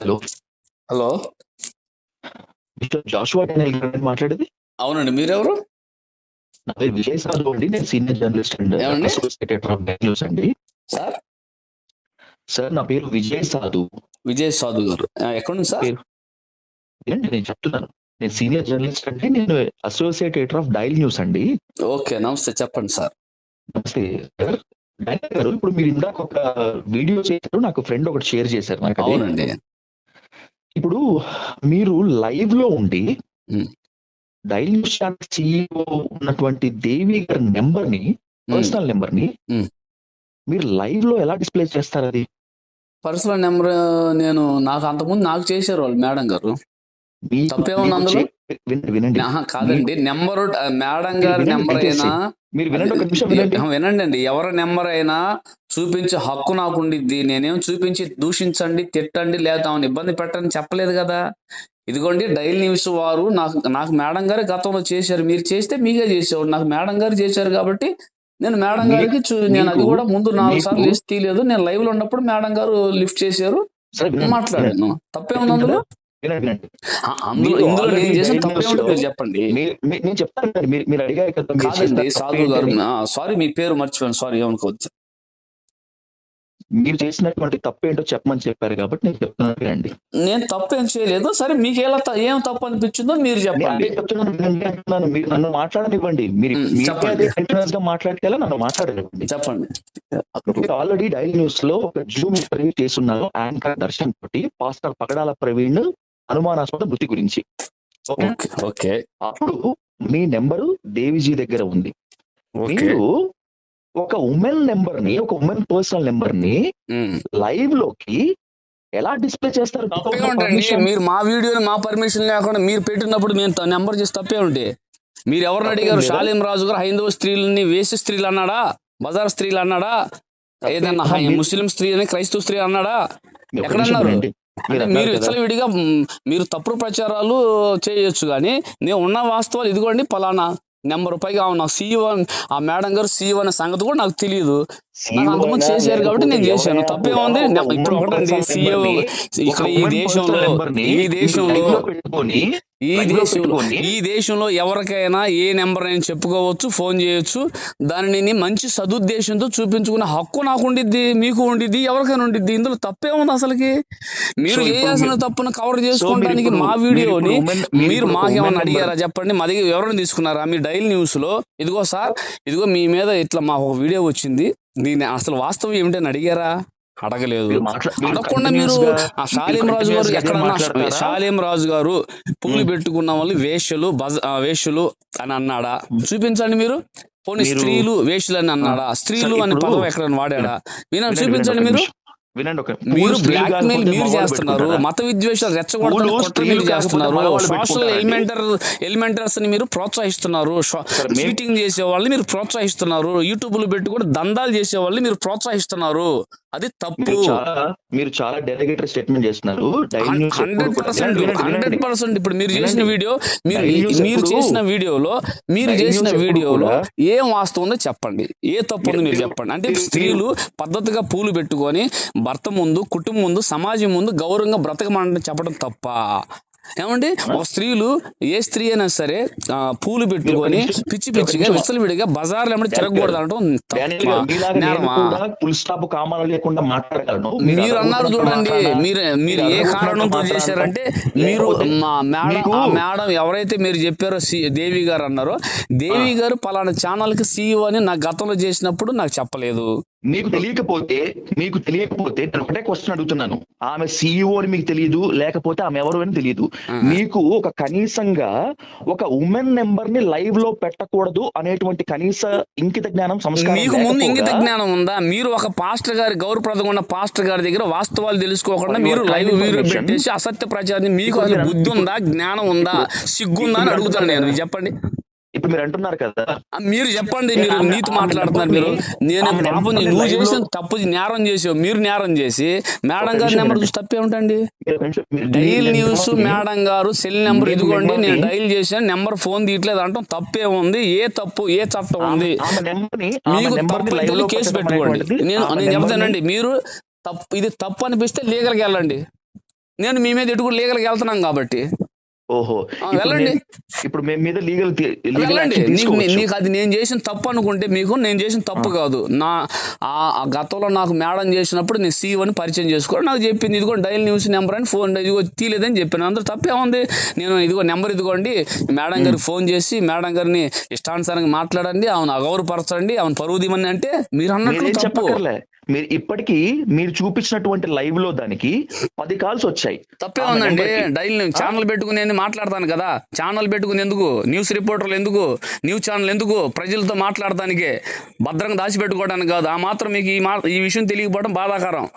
Hello. Hello. Jashuva మాట్లాడేది? అవునండి మీరెవరు? నా పేరు విజయ్ సాధు అండి నేను senior journalist and? Associate editor of daily news అండి. సార్? సార్ నా పేరు విజయ్ సాధు విజయ్ సాధు గారు. ఆ, ఎక్కడుంది సార్? ఏంటి నేను చెప్తున్నాను. నేను సీనియర్ జర్నలిస్ట్ అంటే నేను associate editor of daily news అండి. ఓకే నమస్తే చెప్పండి సార్. నమస్తే. సార్ డైరెక్టర్ గారు ఇప్పుడు మీరు ఇందాక ఒక వీడియో చేశారు నాకు ఫ్రెండ్ ఒకటి షేర్ చేశారు నాకు. అవునండి. ఇప్పుడు మీరు లైవ్లో ఉండి. డైలీ న్యూస్ ఛానల్ సిఇఓ ఉన్నటువంటి దేవి గారి నెంబర్ని పర్సనల్ నెంబర్ని. మీరు లైవ్లో ఎలా డిస్ప్లే చేస్తారు అది పర్సనల్ నెంబర్ నేను నాకు అంతకుముందు నాకు చేశారు వాళ్ళు మేడం గారు అందులో? చే- వినండి కాదండి నెంబర్ మేడం గారి నెంబర్. అయినా మీరు వినండి ఒక నిమిషం వినండి. ఆ, వినండి అండి ఎవరి నెంబర్ అయినా చూపించే హక్కు నాకు ఉండిద్ది నేనేం చూపించి దూషించండి తిట్టండి లేదా ఆమెను ఇబ్బంది పెట్టండి చెప్పలేదు కదా. ఇదిగోండి డైలీ న్యూస్ వారు నాకు నాకు మేడం గారు గతంలో చేశారు. మీరు చేస్తే మీకే చేసేవాడు. నాకు మేడం గారు చేశారు కాబట్టి నేను మేడం గారికి నేను అది కూడా ముందు నాలుగు సార్లు చేసి తీయలేదు. నేను లైవ్లో ఉన్నప్పుడు మేడం గారు లిఫ్ట్ చేశారు. మాట్లాడాను. తప్పేముంది అందులో ఇందులో నేను చేసిన చెప్పండి. నేను చెప్తాను మీరు అడిగారు కదా సాధు గారు. సారీ మీ పేరు మర్చిపోయాను సారీ ఏమనుకోవచ్చు మీరు చేసినటువంటి తప్పు ఏంటో చెప్పమని చెప్పారు కాబట్టి నేను చెప్తున్నాను వినండి. నేను తప్పు ఏం చేయలేదు సరే మీకు ఎలా ఏం తప్పు అనిపించిందో మీరు చెప్పండి. చెప్తున్నాను మీరు నన్ను మాట్లాడనివ్వండి. మీరు కంటిన్యూస్గా మాట్లాడితే ఎలా నన్ను మాట్లాడనివ్వండి. చెప్పండి. ఆల్రెడీ డైలీ న్యూస్లో ఒక జూమ్ ఇంటర్వ్యూ చేస్తున్నారు యాంకర్ దర్శన్ తోటి పాస్టర్ పగడాల ప్రవీణ్ అనుమానాస్పద మృతి గురించి. ఓకే అప్పుడు మీ నెంబరు దేవిజీ దగ్గర ఉంది. మీరు ఒక ఉమెన్ నెంబర్ని ఒక ఉమెన్ పర్సనల్ నెంబర్ని. లైవ్లోకి ఎలా డిస్ప్లే చేస్తారు? మీరు మా వీడియోని మా పర్మిషన్ లేకుండా మీరు పెట్టినప్పుడు మేము నెంబర్ చేసి తప్పే ఉంటే. మీరు ఎవరిని అడిగారు? షాలిం రాజు గారు హైందవ స్త్రీలని వేసి స్త్రీలు అన్నాడా? బజార్ స్త్రీలు అన్నాడా? ఏదన్నా ముస్లిం స్త్రీ అని క్రైస్తవ స్త్రీ అన్నాడా? ఒక మీరు అంటే మీరు తప్పుడు ప్రచారాలు చేయొచ్చు కానీ నేను ఉన్న వాస్తవాలు ఇదిగోండి పలానా నెంబర్ పైగా అవును సీఈఓ ఆ మేడం గారు సీఈఓ అనే సంగతి కూడా నాకు తెలియదు. అంతకుముందు చేశారు కాబట్టి నేను చేశాను. తప్పేముంది ఇప్పుడు ఒకటండి ని, ఇక్కడ ఈ దేశంలో ఈ దేశంలో ఈ దేశంలో ఈ దేశంలో ఎవరికైనా ఏ నెంబర్ అయినా చెప్పుకోవచ్చు ఫోన్ చేయొచ్చు. దానిని మంచి సదుద్దేశంతో చూపించుకునే హక్కు నాకు ఉండిద్ది మీకు ఉండిద్ది ఎవరికైనా ఉండిద్ది. ఇందులో తప్పే ఉంది అసలుకి. మీరు చేయాల్సిన తప్పును కవర్ చేసుకోవడానికి మా వీడియోని మీరు మాకేమన్నా అడిగారా చెప్పండి? మా దగ్గర ఎవరైనా తీసుకున్నారా? మీ డైల్ న్యూస్లో ఇదిగో సార్ ఇదిగో మీ మీద ఇట్లా మా ఒక వీడియో వచ్చింది. దీని అసలు వాస్తవం ఏమిటని అడిగారా? అడగలేదు. మీరు మీరు అడగకుండా మీరు ఆ షాలేం మీరు రాజు గారు ఎక్కడన్నా? షాలేం రాజు గారు పూలు మ్. పెట్టుకున్న వాళ్ళు వేష్యలు బజ వేష్యలు అని అన్నాడా? చూపించండి మీరు. పోనీ మీరు- స్త్రీలు వేష్యలు అని అన్నాడా? స్త్రీలు అని పదం ఎక్కడైనా వాడాడా? వినండి, చూపించండి మీరు. వినండి ఒక మీరు బ్లాక్ మెయిల్ మీరు చేస్తున్నారు? మత విద్వేషాలు రెచ్చగొడతారు చేస్తున్నారు సోషల్? ఎలిమెంటర్ ఎలిమెంటర్స్ని మీరు ప్రోత్సహిస్తున్నారు సరే, మే- చీటింగ్ చేసే వాళ్ళని మీరు ప్రోత్సహిస్తున్నారు యూట్యూబ్లో పెట్టుకుని దందాలు చేసే వాళ్ళని మీరు ప్రోత్సహిస్తున్నారు అది తప్పు. మీరు చాలా డెలిగేటరీ స్టేట్మెంట్ చేస్తున్నారు. Hundred percent hundred. పర్సెంట్ ఇప్పుడు మీరు చేసిన. వీడియో మీరు మీరు చేసిన వీడియోలో మీరు చేసిన వీడియోలో ఏం వాస్తవం ఉందో చెప్పండి. ఏ తప్పు ఉంది మీరు చెప్పండి. అంటే స్త్రీలు పద్ధతిగా పూలు పెట్టుకొని భర్త ముందు కుటుంబం ముందు సమాజం ముందు గౌరవంగా బ్రతకమని చెప్పడం తప్ప. ఏమండి? ఒక స్త్రీలు ఏ స్త్రీ అయినా సరే పూలు పెట్టుకొని పిచ్చి పిచ్చిగా. విచ్చలవిడిగా బజార్లు ఏమంటే తిరగకూడదు అనడం ఫుల్ స్టాప్ కామాలు లేకుండా మాట్లాడగలను. మీరు అన్నారు చూడండి మీరు మీరు ఏ కారణంతో. చేశారంటే మీరు మేడం ఎవరైతే మీరు చెప్పారో దేవి గారు అన్నారో దేవి గారు పలానా ఛానల్కి సీఈఓ అని నాకు గతంలో చేసినప్పుడు నాకు చెప్పలేదు. మీకు తెలియకపోతే మీకు తెలియకపోతే నేను ఒకటే క్వశ్చన్ అడుగుతున్నాను. ఆమె సీఈఓ అని మీకు తెలియదు లేకపోతే ఆమె ఎవరు అని తెలియదు. మీకు ఒక కనీసంగా ఒక ఉమెన్ నెంబర్ని లైవ్లో పెట్టకూడదు అనేటువంటి కనీస ఇంకిత జ్ఞానం సంస్కారం మీకు ముందు లేకపోగా జ్ఞానం ఉందా? మీరు ఒక పాస్టర్ గారి గౌరవప్రదంగా ఉన్న పాస్టర్ గారి దగ్గర వాస్తవాలు తెలుసుకోకుండా మీరు లైవ్ వీడియో information, పెట్టేసి అసత్య ప్రచారాన్ని మీకు అసలు మీరు- బుద్ధి ఉందా జ్ఞానం ఉందా సిగ్గుందా అని అడుగుతాను నేను. చెప్పండి. ఇప్పుడు మీరు అంటున్నారు కదా. మీరు చెప్పండి మీరు నీతి మాట్లాడుతున్నారు మీరు. నేను పాపం నువ్వు చేసిన తప్పు నేరం చేసావు మీరు నేరం చేసి మేడం గారి నెంబర్. చూసి తప్పే ఉంటండి? డైల్ న్యూస్ మేడం గారు సెల్ నెంబర్ ఇదిగోండి నేను డైల్ చేశాను నెంబర్ ఫోన్ తీయట్లేదు అంటాం తప్పే ఉంది ఏ తప్పు ఏ చట్టం ఉంది? మీకు తప్పు కేసు పెట్టుకోండి. నేను నేను చెప్తానండి మీరు తప్పు ఇది తప్పు అనిపిస్తే లీగల్కి వెళ్ళండి. నేను మీ మీద ఎటు లీగల్కి వెళ్తున్నాం కాబట్టి. ఓహో. ఇప్పుడు వెళ్ళండి. నేను- ఇప్పుడు మేము మీద లీగల్ నీకు అది నేను చేసిన తప్పు అనుకుంటే మీకు నేను చేసిన తప్పు కాదు. నా ఆ గతంలో నాకు మేడం చేసినప్పుడు నేను సీవ్ అని పరిచయం చేసుకో నాకు చెప్పింది ఇదిగో డైల్ న్యూస్ నెంబర్ అని ఫోన్ ఇదిగో తీలేదని చెప్పాను. అందరూ తప్పేముంది నేను ఇదిగో నెంబర్ ఇదిగోండి. మేడం గారికి ఫోన్ చేసి మేడం గారిని ఇష్టానుసారంగా మాట్లాడండి. ఆమెను అగౌరవపరచండి. ఆమెను పరువు తీమని అంటే మీరు అన్నట్లు మీరేం తప్పు. మీరు ఇప్పటికీ మీరు చూపించినటువంటి లైవ్లో దానికి పది కాల్స్ వచ్చాయి. తప్పే ఉందండి. డైల్ ఛానల్ పెట్టుకుని మాట్లాడతాను కదా. ఛానల్ పెట్టుకుని ఎందుకు? న్యూస్ రిపోర్టర్లు ఎందుకు? న్యూస్ ఛానల్ ఎందుకు? ప్రజలతో మాట్లాడటానికే. భద్రంగా దాచిపెట్టుకోవడానికి కాదు. ఆ మాత్రం మీకు ఈ మా ఈ విషయం తెలియకపోవడం బాధాకరం.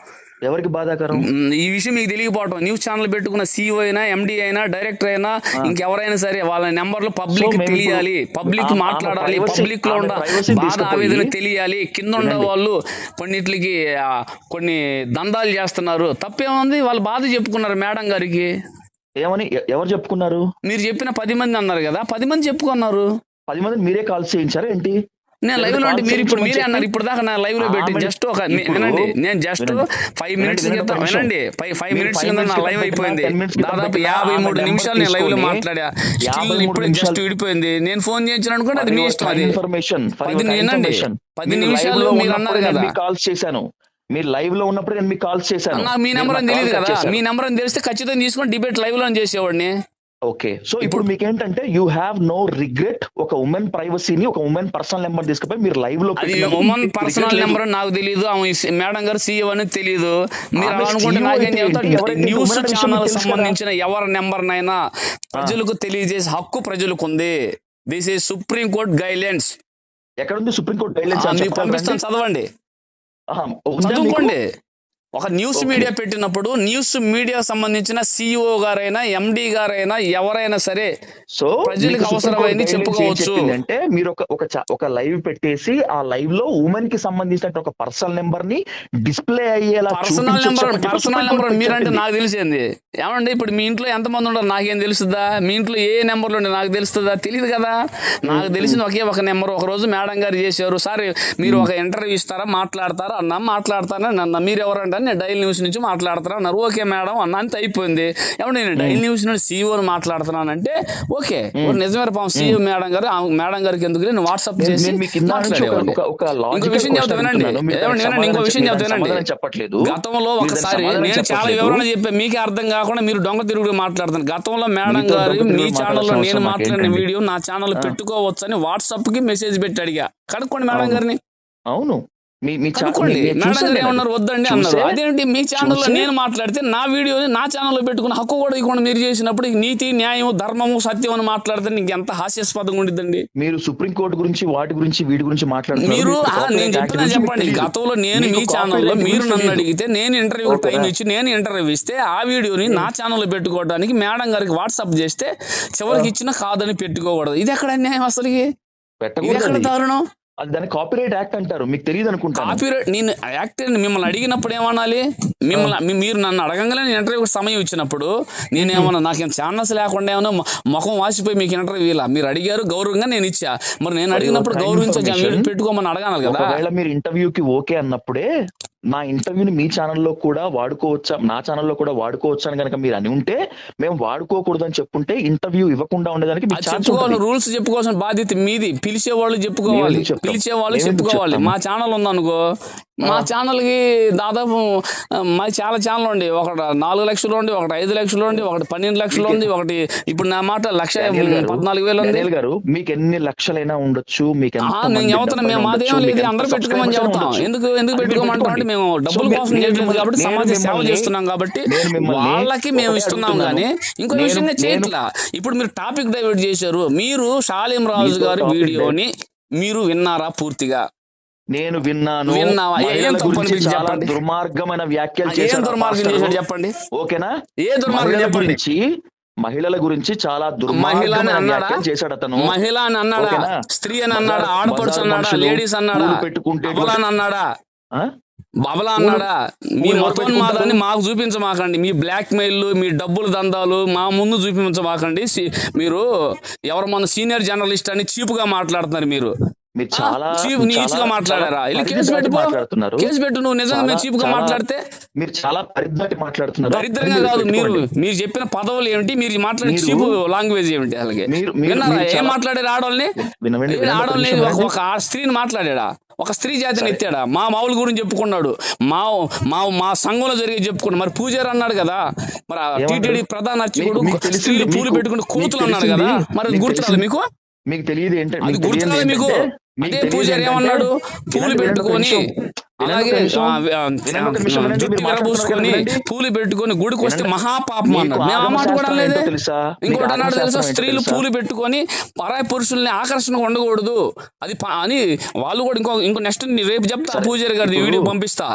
ఎవరికి బాధాకరం? ఈ విషయం మీకు తెలియకపోవడం న్యూస్ ఛానల్ పెట్టుకున్న సీఓ అయినా ఎండి అయినా డైరెక్టర్ అయినా ఇంకెవరైనా సరే వాళ్ళ నెంబర్లు పబ్లిక్ తెలియాలి. పబ్లిక్ మాట్లాడాలి. పబ్లిక్లో ఆమె ఉండ privacy ని బాధ తీసుకుపోయి- ఆవేదన తెలియాలి. కింద ఉండే. వాళ్ళు కొన్నిట్లకి కొన్ని దందాలు చేస్తున్నారు. తప్పేముంది? వాళ్ళు బాధ చెప్పుకున్నారు మేడం గారికి. ఏమని? ఎవరు చెప్పుకున్నారు? మీరు చెప్పిన పది మంది అన్నారు కదా. పది మంది చెప్పుకున్నారు. పది మంది మీరే కాల్స్ చేయించారా ఏంటి? నేను లైవ్లో అంటే మీరు ఇప్పుడు మీరే? అన్నారు ఇప్పుడు దాకా నా లైవ్లో పెట్టి జస్ట్ ఒక వినండి నేను జస్ట్. ఫైవ్ మినిట్స్ క్రితం నిమిషం. వినండి ఫైవ్ ఫైవ్ మినిట్స్ కింద నా లైవ్ అయిపోయింది. దాదాపు యాభై మూడు నిమిషాలు నేను లైవ్లో మాట్లాడా. స్టిల్ ఇప్పుడు జస్ట్ విడిపోయింది. నేను ఫోన్ చేయించిన అనుకోండి అది మీ ఇష్టం అది. ఇన్ఫర్మేషన్ పది వినండి పది నిమిషాలు మీరు అన్నారు కదా. కాల్స్ చేశాను. మీరు లైవ్లో ఉన్నప్పుడు నేను మీకు కాల్స్ చేశాను. మీ నెంబర్ అని తెలియదు కదా. మీ నెంబర్ అని తెలిస్తే ఖచ్చితంగా తీసుకొని డిబేట్ లైవ్లో చేసేవాడిని. ఓకే. సో ఇప్పుడు మీకు ఏంటంటే యూ హ్యావ్ నో రిగ్రెట్ ఒక ఉమెన్ ప్రైవసీని ఒక ఉమెన్ పర్సనల్ నెంబర్ తీసుకుపోయి మీరు లైవ్లో ఉమెన్ పర్సనల్. నెంబర్ నాకు తెలియదు ఆమె మేడం గారు సీఈఓ అని తెలియదు మీరు అనుకుంటే నాకేం? ఎవరైతే న్యూస్ ఛానల్? సంబంధించిన ఎవరి నెంబర్ నైనా ప్రజలకు తెలియజేసే హక్కు ప్రజలకు ఉంది this is supreme court guidelines ఎక్కడ ఉంది సుప్రీంకోర్టు గైడ్లైన్స్ మీకు పంపిస్తాను చదవండి. చదువుకోండి. ఒక న్యూస్. మీడియా పెట్టినప్పుడు న్యూస్ మీడియా సంబంధించిన సిఇఓ గారైనా ఎండి గారైనా ఎవరైనా సరే సో ప్రజలకు అవసరమైంది చెప్పుకోవచ్చు. అంటే మీరు ఒక ఒక ఒక లైవ్ పెట్టేసి ఆ లైవ్లో ఉమెన్కి సంబంధించిన ఒక పర్సనల్ నెంబర్ని డిస్ప్లే అయ్యేలా పర్సనల్ నెంబర్ పర్సనల్ నెంబర్ మీరంటే. నాకు తెలిసింది. ఏమండి ఇప్పుడు మీ ఇంట్లో ఎంతమంది ఉండరు నాకేం తెలుస్తుందా? మీ ఇంట్లో ఏ నెంబర్లు ఉండే నాకు తెలుస్తుందా? తెలియదు కదా. నాకు తెలిసింది ఒకే ఒక నెంబర్ ఒక రోజు మేడం గారు చేశారు సార్ మీరు ఒక ఇంటర్వ్యూ ఇస్తారా? మాట్లాడతారా? అన్నా మాట్లాడతారా నన్ను మీరు ఎవరంటే? నేను డైల్ న్యూస్ నుంచి మాట్లాడతారా అన్నారు ఓకే మేడం అన్న అంత అయిపోయింది ఏమంటే నేను డైల్ న్యూస్ నుంచి సీఓని మాట్లాడుతున్నానంటే ఓకే ఓ నిజమే పాపం సీఓ మేడం గారు మేడం గారికి ఎందుకు నేను వాట్సాప్ చేసి మాట్లాడేవాడిని ఇంకో విషయం చెప్తా question వినండి అడుగుతున్నాను. మీరు ఏమండి దానికి వినండి ఇంకో విషయం చెప్తా. వినండి చెప్పట్లేదు గతంలో ఒకసారి నేను చాలా. వివరణ చెప్పాను మీకే అర్థం కాకుండా మీరు దొంగ తిరుగుడు మాట్లాడుతాను గతంలో మేడం గారు మీ ఛానల్లో నేను మాట్లాడిన? వీడియో నా ఛానల్ ఆ. పెట్టుకోవచ్చు అని వాట్సాప్కి మెసేజ్ పెట్టి అడిగా కనుక్కోండి మేడం. గారిని అవును ఏమన్నారు? వద్దండి అన్నారు. అదేంటి మీ ఛానల్లో నేను మాట్లాడితే నా వీడియోని నా ఛానల్లో పెట్టుకున్న హక్కు కూడా ఇవ్వకుండా మీరు చేసినప్పుడు నీతి న్యాయం ధర్మము సత్యం అని మాట్లాడితే నీకు ఎంత హాస్యాస్పదంగా ఉండిద్దండి? మీరు సుప్రీం కోర్టు గురించి వాటి గురించి వీటి గురించి మాట్లాడుతున్నారు. మీరు నేను చెప్పిన చెప్పండి. గతంలో నేను మీ ఛానల్లో మీరు నన్ను. అడిగితే నేను ఇంటర్వ్యూ? టైం ఇచ్చి నేను ఇంటర్వ్యూ ఇస్తే ఆ వీడియోని నా ఛానల్లో పెట్టుకోవడానికి మేడం గారికి వాట్సాప్ చేస్తే చివరికి ఇచ్చిన కాదని పెట్టుకోకూడదు. ఇది ఎక్కడ అన్యాయం ఇది పెట్టకూడదు ఎక్కడ. దారుణం? అది దాన్ని కాపీరైట్ యాక్ట్ అంటారు. మీకు తెలియదు అనుకుంటాను. కాపీరైట్ నేను యాక్టర్ మిమ్మల్ని అడిగినప్పుడు ఏమనాలి? మిమ్మల్ని మీరు నన్ను అడగంగానే నేను ఇంటర్వ్యూ సమయం ఇచ్చినప్పుడు నేనేమన్నా నాకు ఛానల్స్ లేకుండా ఏమన్నా ముఖం వాసిపోయి మీకు ఇంటర్వ్యూ ఇలా మీరు అడిగారు గౌరవంగా నేను ఇచ్చా. మరి నేను అడిగినప్పుడు గౌరవించా పెట్టుకోమని అడగాలి కదా? ఒకవేళ మీరు ఇంటర్వ్యూకి ఓకే అన్నప్పుడే నా ఇంటర్వ్యూని మీ ఛానల్లో కూడా వాడుకోవచ్చా? నా ఛానల్లో కూడా వాడుకోవచ్చా అని కనుక మీరు అని ఉంటే మేము వాడుకోకూడదు అని చెప్పుంటే ఇంటర్వ్యూ ఇవ్వకుండా ఉండేదానికి రూల్స్ చెప్పుకోవాల్సిన బాధ్యత మీది. పిలిచే వాళ్ళు చెప్పుకోవాలి. పిలిచే వాళ్ళు చెప్పుకోవాలి. మా ఛానల్ ఉందనుకో. మా ఛానల్కి దాదాపు మా చాలా ఛానల్ ఉండి. ఒకటి నాలుగు లక్షలు ఉండి ఒకటి ఐదు లక్షలు ఉండి ఒకటి పన్నెండు లక్షలు ఉంది ఒకటి ఇప్పుడు నా మాట లక్ష పద్నాలుగు వేలు ఉంది గారు మీకు ఎన్ని లక్షలైనా ఉండొచ్చు మీకు నేను చెబుతున్నా మేము మాదేం లేదు అందరూ పెట్టుకోమని చెబుతాం. ఎందుకు ఎందుకు పెట్టుకోమంటాం అంటే. మేము డబ్బుల కోసం చేయట్లేదు కాబట్టి సమాజ సేవ చేస్తున్నాం కాబట్టి వాళ్ళకి మేము ఇస్తున్నాం. కానీ ఇంకో విషయంగా చేయట్లా. ఇప్పుడు మీరు టాపిక్ డైవర్ట్ చేశారు. మీరు షాలిం రాజు గారి వీడియోని మీరు విన్నారా పూర్తిగా? నేను విన్నాను. చాలా. దుర్మార్గమైన వ్యాఖ్యలు ఆ దుర్మార్గం చెప్పండి. ఓకేనా? ఏ దుర్మార్గం చెప్పండి? గురించి మహిళల గురించి చాలా వ్యాఖ్యలు చేశాడు అతను. మహిళ అని అన్నాడా? స్త్రీ అని అన్నాడా? ఆడపడుచు అన్నాడా? లేడీస్ అన్నాడా? పెట్టుకుంటే అన్నాడా? బబలా అన్నాడా? మీ మతోన్మాదాన్ని? మాకు చూపించమాకండి. మీ బ్లాక్ మెయిల్ మీ డబ్బుల దందాలు మా ముందు చూపించమాకండి. మీరు ఎవరు మన సీనియర్ జర్నలిస్ట్ అని చీపుగా మాట్లాడుతున్నారు మీరు. మీరు చాలా చీప్ నీ చాలా- గా మాట్లాడారా? చాలా వెళ్ళి కేసు పెట్టు నువ్వు నిజంగా మీరు చాలా- చీప్గా చాలా- మాట్లాడితే. మీరు చాలా పరిధి మాట్లాడుతున్నారు. దరిద్రంగా మీరు కాదు మీరు. మీరు చెప్పిన పదవులు ఏమిటి? మీరు మాట్లాడే చీప్ లాంగ్వేజ్ ఏమిటి అలాగే విన్నారా? ఏం మాట్లాడారు ఆడవాళ్ళని ఆడవాళ్ళని ఒక- స్త్రీని మాట్లాడాడా? ఒక స్త్రీ జాతిని ఎత్తాడా? మా మావుల గురించి చెప్పుకున్నాడు. మా మా మా సంఘంలో జరిగే చెప్పుకున్నాడు. మరి పూజారి అన్నాడు కదా. మరి? టీటీడీ ప్రధాన అర్చకుడు స్త్రీలు పూలు పెట్టుకుని కోతులు అన్నాడు కదా. మరి అది మీకు మీకు? తెలియదు ఏంటంటే మీకు అదే పూజారి ఏమన్నాడు? పూలు పెట్టుకొని అలాగే వినండి. పూలు పెట్టుకొని గుడికి వస్తే. మహాపాపం అన్నాడు మేము ఆ మాట కూడా లేదే ఇంకోటి అన్నాడు తెలుసా స్త్రీలు? పూలు పెట్టుకొని పరాయి పురుషుల్ని ఆకర్షణగా ఉండకూడదు అది అని వాళ్ళు కూడా ఇంకో ఇంకో నెక్స్ట్ రేపు చెప్తా. పూజారి గారి వీడియో పంపిస్తా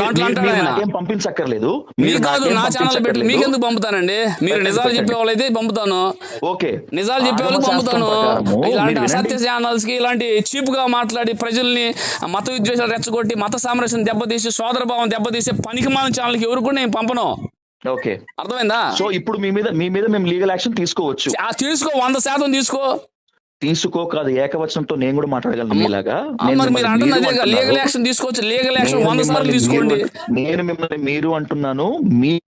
దాంట్లో అంటాడు ఆయన పంపించక్కర్లేదు మీరు కాదు నా ఛానల్ పెట్టి. మీకెందుకు పంపుతానండి మీరు నిజాలు. చెప్పే వాళ్ళైతే పంపుతాను ఓకే నిజాలు చెప్పే వాళ్ళకి శాస్త్రం పంపుతాను ఇలాంటి అసత్య. ఛానల్స్కి ఇలాంటి చీప్గా మాట్లాడి ప్రజల్ని మత విద్వేషాలు రెచ్చగొట్టి మత సామరస్యం దెబ్బతీసి సోదర భావం దెబ్బతీసి పనికిమాలిన ఛానల్కి ఎవరు కూడా నేను పంపను. ఓకే. అర్థమైందా? సో ఇప్పుడు మీ మీద మీ మీద మేము లీగల్ యాక్షన్ తీసుకోవచ్చు. ఆ తీసుకో వంద శాతం తీసుకో. తీసుకో కాదు ఏకవచనంతో నేను కూడా మాట్లాడగలను మీరు లీగల్. యాక్షన్ తీసుకోవచ్చు లీగల్ యాక్షన్ వంద సార్లు తీసుకోండి. నేను మిమ్మల్ని మీరు అంటున్నాను మీ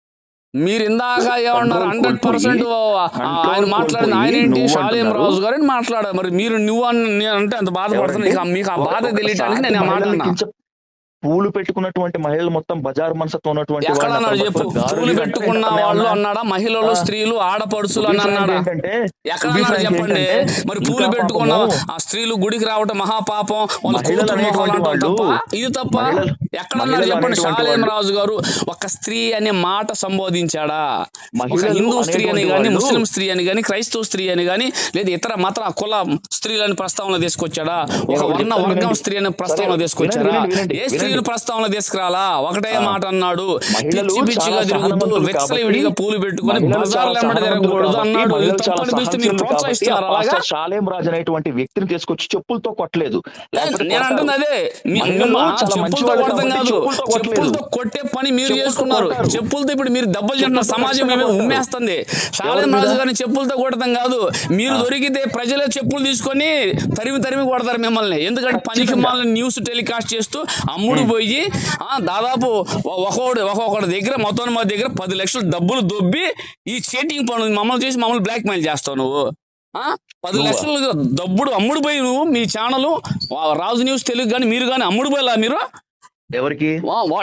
మీరు ఇందాక ఏమన్నారు? హండ్రెడ్ పర్సెంట్ ఆయన మాట్లాడిన ఆయన ఏంటి? షాలేం. రాజు గారు మాట్లాడారు. మరి మీరు నువ్వు అని అంటే అంత బాధపడుతున్నా ఎవరండి? మీకు ఆ- బాధ తెలియటానికి నేను ఆ పూలు పెట్టుకున్నటువంటి మహిళలు మొత్తం బజార్ మనసుతో ఉన్నటువంటి పూలు పెట్టుకున్న వాళ్ళు? అన్నాడా? మహిళలు. స్త్రీలు ఆడపడుచులు అని అన్నాడా? ఎక్కడ చెప్పండి? మరి పూలు పెట్టుకున్న స్త్రీలు గుడికి రావటం మహాపాపం. ఇది తప్ప? చెప్పండి? షాలేం రాజు గారు ఒక స్త్రీ అనే మాట సంబోధించాడా? హిందూ స్త్రీ అని గాని ముస్లిం స్త్రీ అని గాని క్రైస్తవ స్త్రీ అని గాని లేదా ఇతర మత కుల స్త్రీలని ప్రస్తావన తీసుకొచ్చాడా? ఒక వర్ణ వర్గం. స్త్రీ అనే ప్రస్తావన వినండి, ఏ వినండి. స్త్రీలు ప్రస్తావన తీసుకురాలా? ఒకటే. మాట అన్నాడు. మహిళలు పిచ్చి పిచ్చిగా చాలా తిరుగుతూ సహనవంతులు వెచ్చల కాబట్టి, విడిగా పూలు పెట్టుకొని బజార్లు తిరగకూడదు అన్నాడు. మీరు ప్రోత్సహిస్తున్నారు అలాగా? షాలేం రాజు అనేటువంటి వ్యక్తిని తీసుకొచ్చి చెప్పులతో కొట్టలేదు. నేను అంటుంది. అదే. చెప్పులతో కొడతాం కాదు. చెప్పులతో కొట్టే పని మీరు చేసుకున్నారు. చెప్పులతో ఇప్పుడు మీరు దెబ్బలు తింటున్న చెప్పులతో సమాజం మేము. ఉమ్మేస్తుంది. షాలేం రాజు? గారిని చెప్పులతో కొడతాం కాదు. మీరు దొరికితే ప్రజలే చెప్పులు తీసుకొని తరిమి తరిమి కొడతారు మిమ్మల్ని. ఎందుకంటే పనికి ఖచ్చితంగా. మాలిన న్యూస్ టెలికాస్ట్ చేస్తూ అమ్ముడు పోయి ఆ దాదాపు ఒక్కొక్కడు ఒక్కొక్కడి దగ్గర మొత్తం మా దగ్గర పది లక్షలు డబ్బులు దొబ్బి ఈ చీటింగ్ పనులు మమ్మల్ని చేసి మమ్మల్ని బ్లాక్ మెయిల్ చేస్తావు నువ్వు ఆ పది? లక్షలు డబ్బుడు అమ్ముడు పోయి నువ్వు మీ ఛానల్ రాజు న్యూస్ తెలుగు కానీ మీరు కానీ అమ్ముడు పోయేలా మీరు ఎవరికి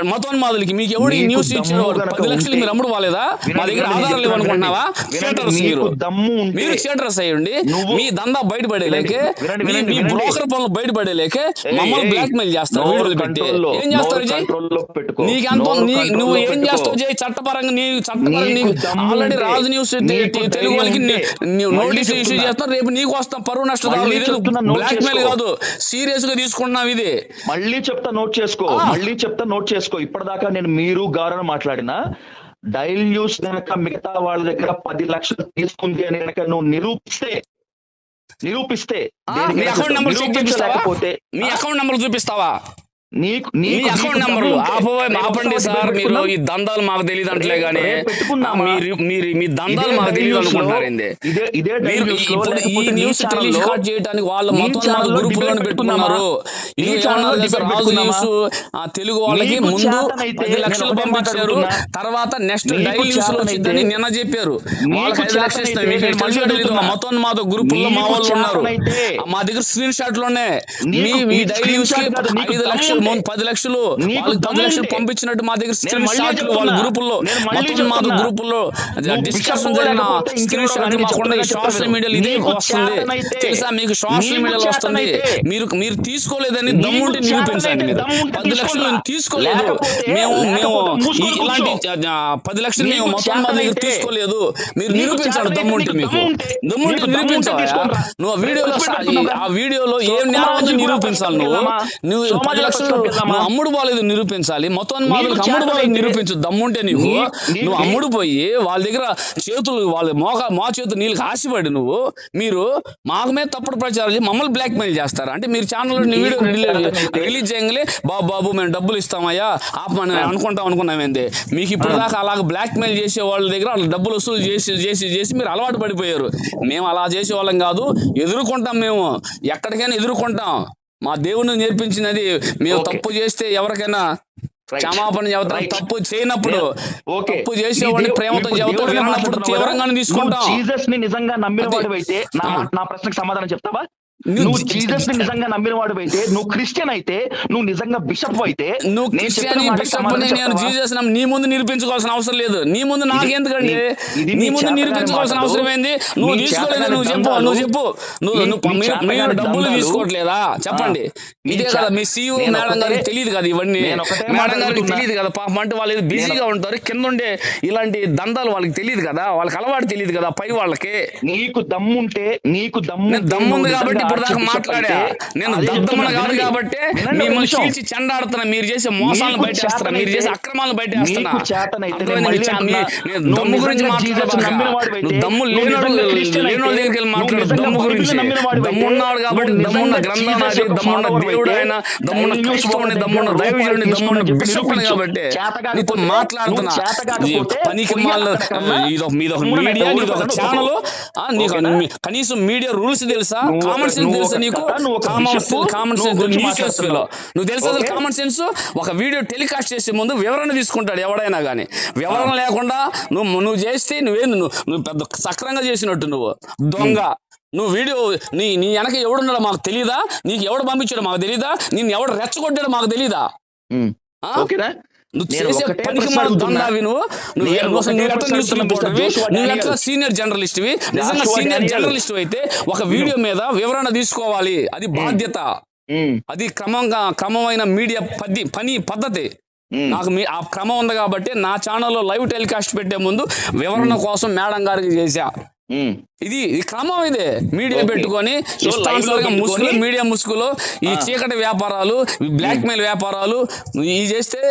మతోన్మాదులకి మీకు ఎవడు న్యూస్ గనక పది లక్షలు మీరు అమ్ముడు పోలేదా మా దగ్గర ఆధారాలు నేను ఇవ్వనుకుంటున్నావా. షేటర్స్ మీరు మీరు షేటర్స్ అయ్యండి మీ దందా బయటపడేలేకే మీ-. బ్రోకర్ పనులు బయటపడేలేకే మమ్మల్ని బ్లాక్ మెయిల్ చేస్తారు వీడియోలు పెట్టి ఏం చేస్తారు జై. నీకెంత నువ్వు ఏం. చేస్తావు జై చట్టపరంగా నీ చట్టపరంగా నీకు ఆల్రెడీ రాజు న్యూస్ తెలుగు వాళ్ళకి నోటీస్ ఇష్యూ. చేస్తాం రేపు నీకు వస్తాం పరువు note బ్లాక్ మెయిల్. కాదు సీరియస్గా తీసుకుంటున్నాం ఇది మళ్ళీ చెప్తా నోట్ చేసుకో. మళ్ళీ చెప్తా నోట్ చేసుకో. ఇప్పటిదాకా నేను మీరు గారని మాట్లాడినా డైల్ న్యూస్ గనక మిగతా వాళ్ళ దగ్గర పది లక్షలు తీసుకుంది అని గనక నువ్వు నిరూపిస్తే నిరూపిస్తే మీ అకౌంట్ నెంబర్ చేపిస్తావా? మీ అకౌంట్ నెంబర్ చూపిస్తావా? నీకు మీ అకౌంట్ ఆపండి సార్ మీరు. ఈ దందాలు మాకు తెలియదు అంటలే గానీ? మీరు మీరు మీ దందాలు మాకు తెలియదు న్యూస్ లో- లో ఈ టెలికాస్ట్ చేయడానికి వాళ్ళ మొత్తం పెట్టుకున్నారు? న్యూస్ తెలుగు వాళ్ళకి ముందు పది లక్షలు పంపించారు. తర్వాత నెక్స్ట్ నీకు డైలీ న్యూస్లో వచ్చిందని నిన్న చెప్పారు వాళ్ళకి ఐదు లక్షలు ఇస్తాం మీకు మా. మొత్తం గ్రూపుల్లో మా నీకు వాళ్ళు ఉన్నారు మా దగ్గర స్క్రీన్ షాట్లోనే మీ మీ డైలీ న్యూస్ ఐదు లక్షలు ముందు పది లక్షలు వాళ్ళకి పది లక్షలు. పంపించినట్టు మా దగ్గర స్క్రీన్ షాట్లు వాళ్ళ. గ్రూపుల్లో మొత్తం మా. గ్రూపుల్లో డిస్కషన్ జరిగిన స్క్రీన్ షాట్ మాకుండా సోషల్. మీడియాలో ఇదే వస్తుంది తెలుసా మీకు సోషల్ మీడియాలో వస్తుంది మీరు మీరు తీసుకోలేదని దమ్ముంటే నిరూపించండి మీరు పది లక్షలు. నేను తీసుకోలేదు మేము మేము ఇలాంటి పది లక్షలు మేము మొత్తం మా దగ్గర తీసుకోలేదు మీరు చేతనైతే దమ్ముంటే మీకు దమ్ముంటే- తీసుకోరా. నువ్వు ఆ వీడియోలో. ఆ వీడియోలో ఏం నేరం నిరూపించాలి నువ్వు? నువ్వు పది లక్షలు? నువ్వు అమ్ముడు పోలేదు నిరూపించాలి. మొత్తం అమ్ముడు చేతనైతే- నిరూపించు. దమ్ముంటే నీకు నువ్వు అమ్ముడు పోయి వాళ్ళ దగ్గర చేతులు వాళ్ళ మోక మా చేతులు నీళ్ళకి ఆశపడి నువ్వు మీరు మాకు మీద తప్పుడు ప్రచారం చేసి మమ్మల్ని బ్లాక్ మెయిల్ చేస్తారు. అంటే మీరు ఛానల్లో నీకు వీడియో రిలీజ్ చేయగలే బాబు బాబు మేము డబ్బులు ఇస్తామయ్యా ఆపమని అనుకుంటాం అనుకున్నామేంది మీకు ఇప్పుడు దాకా అలాగ బ్లాక్ మెయిల్ చేసే వాళ్ళ దగ్గర వాళ్ళు డబ్బులు వసూలు చేసి చేసి చేసి మీరు అలవాటు పడిపోయారు. మేము అలా చేసే వాళ్ళం కాదు. ఎదుర్కొంటాం మేము. ఎక్కడికైనా ఎదుర్కొంటాం. మా దేవుని నేర్పించినది మేము. తప్పు చేస్తే ఎవరికైనా. క్షమాపణ చెబుతాం. తప్పు చేయనప్పుడు తప్పు చేసేవాడిని ప్రేమతో చెబుతాడు తీవ్రంగానే తీసుకుంటాం జీసస్ని నిజంగా నమ్మిన. వాడు అయితే. నా ప్రశ్నకు సమాధానం చెప్తావా నువ్వు జీసస్ని నిజంగా నమ్మిన వాడు అయితే నువ్వు క్రిస్టియన్ అయితే నువ్వు నిజంగా బిషప్ అయితే నువ్వు క్రిస్టియన్ బిషప్ నేను? జీసస్ నీ ముందు నిరూపించుకోవాల్సిన అవసరం లేదు నీ ముందు నాకెందుకండి నీ ముందు నిరూపించుకోవాల్సిన. అవసరం ఏంది నువ్వు తీసుకోలేదు నువ్వు చెప్పు. నువ్వు చెప్పు నువ్వు మీరు డబ్బులు. తీసుకోవట్లేదా చెప్పండి ఇదే కదా మీ సీఈఓ నేను మేడం గారికి తెలియదు కదా ఇవన్నీ మేడం గారికి. తెలియదు కదా పాపం అంటే వాళ్ళు బిజీగా ఉంటారు కింద ఉండే ఇలాంటి దందాలు వాళ్ళకి తెలియదు కదా వాళ్ళకి అలవాటు తెలియదు కదా పై వాళ్ళకి నీకు దమ్ముంటే నీకు దమ్ము దమ్ముంది కాబట్టి ఇప్పుడు దాకా మాట్లాడా? నేను దద్దమ్మను కాదు కాబట్టి మిమ్మల్ని చీల్చి చెండాడుతున్నా మీరు చేసే మోసాలను బయటేస్తున్నా మీరు చేసే అక్రమాలను బయటేస్తున్నా నువ్వు దమ్ము గురించి నువ్వు దమ్ము లేనోడు లేనోడి దగ్గరికి వెళ్ళి మాట్లాడు. దమ్ము గురించి. దమ్మున్నాడు కాబట్టి దమ్మున్న గ్రంథం నాది దమ్మున్న దేవుడు ఆయన దమ్మున్న న్యూస్ దమ్మున్న దైవజుడిని దమ్మున్న బిషప్ని. కాబట్టి నీతో మాట్లాడుతున్నా. పనికి దమ్మున మీడియా నీదొక ఛానల్. నీకు కనీసం మీడియా రూల్స్ తెలుసా కామన్ సెన్స్ నువ్వు తెలుసా నీకు? Common common sense. నువ్వు అసలు? కామన్ సెన్స్ ఒక వీడియో టెలికాస్ట్ చేసే ముందు వివరణ తీసుకుంటాడు ఎవడైనా కానీ వివరణ లేకుండా నువ్వు నువ్వు చేస్తే నువ్వేంది? నువ్వు నువ్వు పెద్ద సక్రంగా చేసినట్టు నువ్వు. దొంగ. నువ్వు వీడియో నీ నీ వెనక ఎవడున్నాడో మాకు తెలీదా? నీకు ఎవడు పంపించాడో మాకు తెలీదా? నిన్ను ఎవడు రెచ్చగొట్టాడో మాకు తెలీదా? ఓకేనా? నువ్వు సీనియర్ జర్నలిస్ట్వి. నిజంగా సీనియర్. జర్నలిస్ట్ అయితే ఒక వీడియో మీద వివరణ తీసుకోవాలి. అది బాధ్యత. అది క్రమంగా క్రమమైన మీడియా పద్ధతి పని పద్ధతి. నాకు మీ ఆ క్రమం ఉంది కాబట్టి నా ఛానల్లో లైవ్ టెలికాస్ట్ పెట్టే ముందు వివరణ కోసం మేడం గారికి చేశా. ఇది క్రమం ఇదే మీడియా. పెట్టుకొని ముసుగులు మీడియా ముసుగులు ఈ. చీకటి వ్యాపారాలు బ్లాక్ మెయిల్ వ్యాపారాలు ఇవి చేస్తే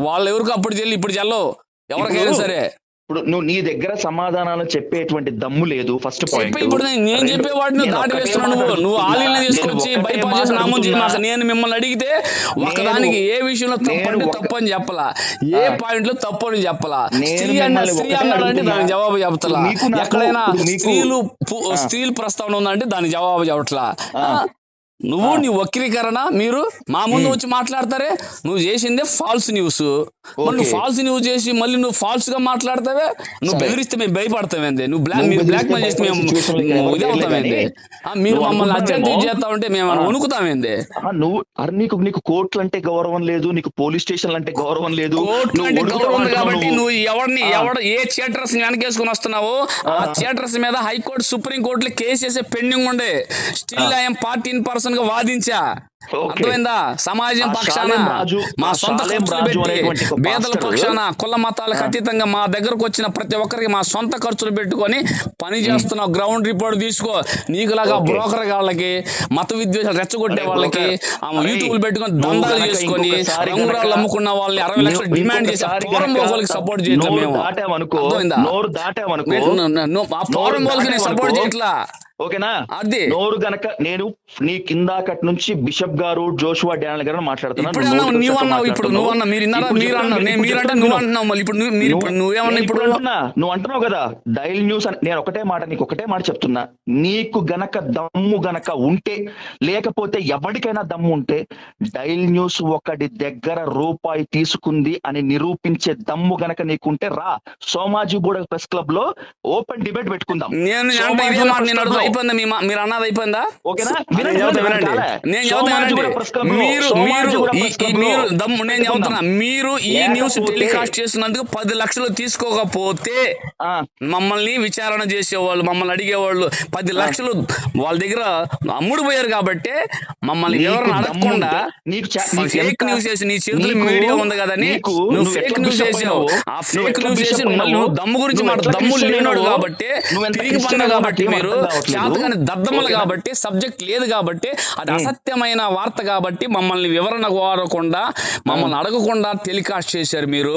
వాళ్ళు ఎవరికి అప్పుడు చెల్లి ఇప్పుడు చెల్లవు ఎవరికైనా సరే ఇప్పుడు నువ్వు నీ దగ్గర సమాధానాలు చెప్పేటువంటి దమ్ము లేదు ఫస్ట్ పాయింట్ ఇప్పుడు నేను నేను చెప్పే వాటిని దాటి వేస్తున్నావు నువ్వు. ఆలీలను తీసుకొచ్చి బైపాస్ చేసి నా ముందు మాకు నేను మిమ్మల్ని అడిగితే ఒకదానికి ఏ విషయంలో ఒక- తప్పు అని చెప్పలా. ఏ పాయింట్లో తప్పు అని చెప్పలా స్త్రీ అన్నాడంటే. దానికి జవాబు చెప్తలా. ఎక్కడైనా స్త్రీలు. స్త్రీల ప్రస్తావన ఉందంటే దానికి జవాబు చెప్పట్లా? నువ్వు. నీ వక్రీకరణ మీరు మా ముందు. వచ్చి మాట్లాడతారే నువ్వు చేసిందే ఫాల్స్ న్యూస్ నువ్వు. ఫాల్స్ న్యూస్ చేసి మళ్ళీ నువ్వు ఫాల్స్గా మాట్లాడతావే నువ్వు. బెదిరిస్తే మేము భయపడతామేంది నువ్వు బ్లాక్ మీరు బ్లాక్ మెయిల్ చేస్తే మేము ఇది అవుతామేంది మీరు మమ్మల్ని అత్యంత. చేస్తా ఉంటే మేము. వణుకుతామేంది నువ్వు అరే నీకు నీకు కోర్టులు అంటే గౌరవం లేదు నీకు పోలీస్ స్టేషన్లు అంటే గౌరవం లేదు కోర్టు నువ్వు అంటే గౌరవం కాబట్టి నువ్వు. ఎవరిని. ఎవడ ఏ థియేటర్స్ వెనకేసుకుని వస్తున్నావో ఆ. థియేటర్స్ మీద హైకోర్టు సుప్రీం కోర్టులో కేసు పెండింగ్ ఉండే still I'm party in person గా వాదించా. అర్థమైందా సమాజం పక్షాన మా సొంత ఖర్చులు పెట్టి పేదల పక్షాన కుల మతాలకు. అతీతంగా మా దగ్గరకు వచ్చిన ప్రతి ఒక్కరికి మా సొంత ఖర్చులు పెట్టుకొని పని చేస్తున్న గ్రౌండ్ రిపోర్ట్ తీసుకో నీకులాగా. బ్రోకర్ వాళ్ళకి మత విద్వేషాలు రెచ్చగొట్టే వాళ్ళకి యూట్యూబ్ పెట్టుకొని దందాలు గనక చేసుకొని గనక అమ్ముకున్న వాళ్ళని అరవై లక్షలు డిమాండ్ చేసి గనక పోగోళ్ళకి సపోర్ట్ చేయట్లేదు మేము అర్థమైందా? ఆ నేను సపోర్ట్ చేయట్లా ఓకేనా? అది నోరు గనక నేను నీ కిందాకట్ నుంచి బిషప్ గారు జోషువా డానియల్ గారు మాట్లాడుతున్నాను నువ్వు అన్నావు ఇప్పుడు నువ్వు అన్నావు మీరు మీరు అన్నావు మీరంటే నువ్వు. అంటున్నావు మళ్ళీ ఇప్పుడు మీరు నువ్వేమన్నా నేను ఇప్పుడు అంటున్నా నువ్వు అంటున్నావు కదా డైల్ న్యూస్ అని నేను ఒకటే మాట నీకు ఒకటే మాట చెప్తున్నా. నీకు గనక దమ్ము గనక ఉంటే లేకపోతే ఎవరికైనా దమ్ము ఉంటే డైల్ న్యూస్ ఒకటి దగ్గర రూపాయి తీసుకుంది అని నిరూపించే దమ్ము గనక నీకుంటే రా. సోమాజిగూడ ప్రెస్ క్లబ్లో ఓపెన్ డిబేట్ పెట్టుకుందాం. నేను అయిపోయిందా మీ మీరు అన్నది అయిపోయిందా ఓకేనా నేను లో- మీరు మీరు మీరు దమ్ము నేను. చెబుతున్నా మీరు ఈ న్యూస్ టెలికాస్ట్ చేసినందుకు పది లక్షలు తీసుకోకపోతే మమ్మల్ని విచారణ చేసేవాళ్ళు మమ్మల్ని అడిగేవాళ్ళు పది లక్షలు వాళ్ళ దగ్గర అమ్ముడు పోయారు కాబట్టి మమ్మల్ని దమ్ము అడగకుండా ఫేక్ న్యూస్ చేసి నీ చేతులు మీడియా ఉంది కదని నువ్వు ఫేక్ న్యూస్ చేసావు? ఆ ఫేక్ న్యూస్ చేసి మళ్ళీ? నువ్వు దమ్ము గురించి మాట దమ్ము లేనోడు? కాబట్టి తిరిగి క్రిస్టియన్ పన్న అయినావు కాబట్టి మీరు. చేతగాని దద్దమ్మలు ఓకేనా? కాబట్టి సబ్జెక్ట్ లేదు కాబట్టి అది అసత్యమైన వార్త కాబట్టి మమ్మల్ని వివరణ కోరకుండా మమ్మల్ని అడగకుండా టెలికాస్ట్ చేశారు మీరు.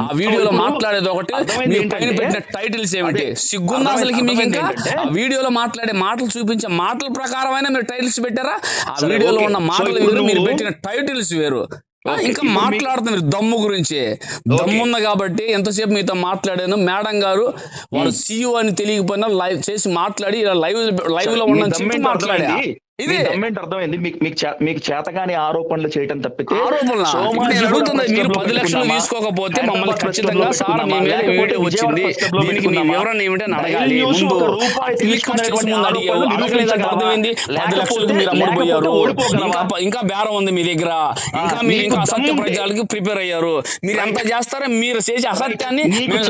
ఆ వీడియోలో మాట్లాడేది ఒకటి పైన పెట్టిన టైటిల్స్ ఏమిటి? అర్థమైంది- అసలుకి మీకు ఇంకా? ఆ వీడియోలో మాట్లాడే మాటలు చూపించే మాటల ప్రకారమైన మీరు టైటిల్స్ పెట్టారా? ఆ వీడియోలో. ఉన్న మాటలు వేరు మీరు పెట్టిన టైటిల్స్ వేరు. ఇంకా మాట్లాడుతున్నారు దమ్ము గురించి. దమ్ముంది కాబట్టి ఎంతసేపు మీతో మాట్లాడాను? మేడం గారు వారు సీఈఓ అని తెలియకపోయినా లైవ్ చేసి మాట్లాడి ఇలా లైవ్ లైవ్లో ఉన్న చెప్పి దమ్మేంటి మాట్లాడా? అర్థమైంది? ఇది దమ్మేంటి అర్థమైంది. మీకు మీకు చేతగాని ఆరోపణలు చేయటం తప్పితే మీరు పది లక్షలు? తీసుకోకపోతే మమ్మల్ని ఖచ్చితంగా సార్ మీ? మీద విజయవాడ వచ్చింది. దీనికి మీ? వివరణ ఏమిటని అడగాలి? అర్థమైంది. పది లక్షలకు మీరు అమ్ముడుపోయారు? ఇంకా బేరం ఉంది మీ దగ్గర. ఇంకా మీరు ఇంకా అసత్య ప్రజలకు ప్రిపేర్ అయ్యారు. మీరు ఎంత చేస్తారో మీరు చేసే అసత్యాన్ని